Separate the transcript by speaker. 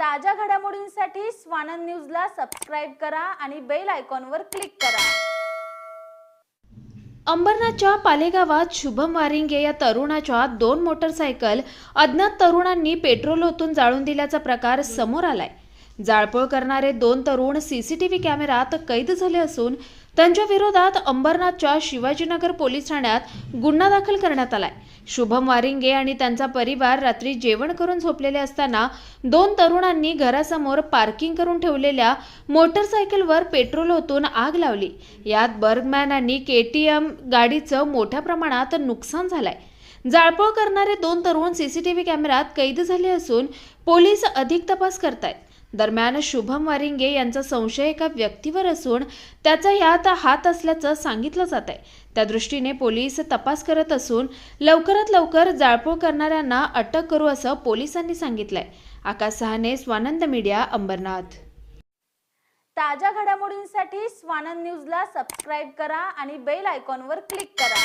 Speaker 1: ताज्या घडामोडींसाठी स्वानंद न्यूजला सबस्क्राईब करा आणि बेल आयकॉनवर क्लिक करा.
Speaker 2: अंबरनाथच्या पालेगावात शुभम वारिंगे या तरुणाच्या दोन मोटरसायकल अज्ञात तरुणांनी पेट्रोल ओतून जाळून दिल्याचा प्रकार समोर आलाय. जाळपोळ करणारे दोन तरुण सीसीटीव्ही कॅमेरात कैद झाले असून त्यांच्या विरोधात अंबरनाथच्या शिवाजीनगर पोलीस ठाण्यात गुन्हा दाखल करण्यात आलाय. शुभम वारिंगे आणि त्यांचा परिवार रात्री जेवण करून झोपलेले असताना दोन तरुणांनी घरासमोर पार्किंग करून ठेवलेल्या मोटरसायकलवर पेट्रोल ओतून आग लावली. यात बर्गमॅन आणि एम गाडीचं मोठ्या प्रमाणात नुकसान झालंय. जाळपोळ करणारे दोन तरुण सीसीटीव्ही कॅमेऱ्यात कैद झाले असून पोलीस अधिक तपास करतायत. दरम्यान शुभम वारिंगे यांचा संशय एका व्यक्तीवर असून त्याचा यात हात असल्याचं सांगितलं जात आहे. त्या दृष्टीने पोलीस तपास करत असून लवकरात लवकर जाळपोळ करणाऱ्यांना अटक करू असं पोलिसांनी सांगितलंय. आकाश सहाने स्वानंद मीडिया अंबरनाथ.
Speaker 1: ताज्या घडामोडींसाठी स्वानंद न्यूजला सबस्क्राईब करा आणि बेल आयकॉनवर क्लिक करा.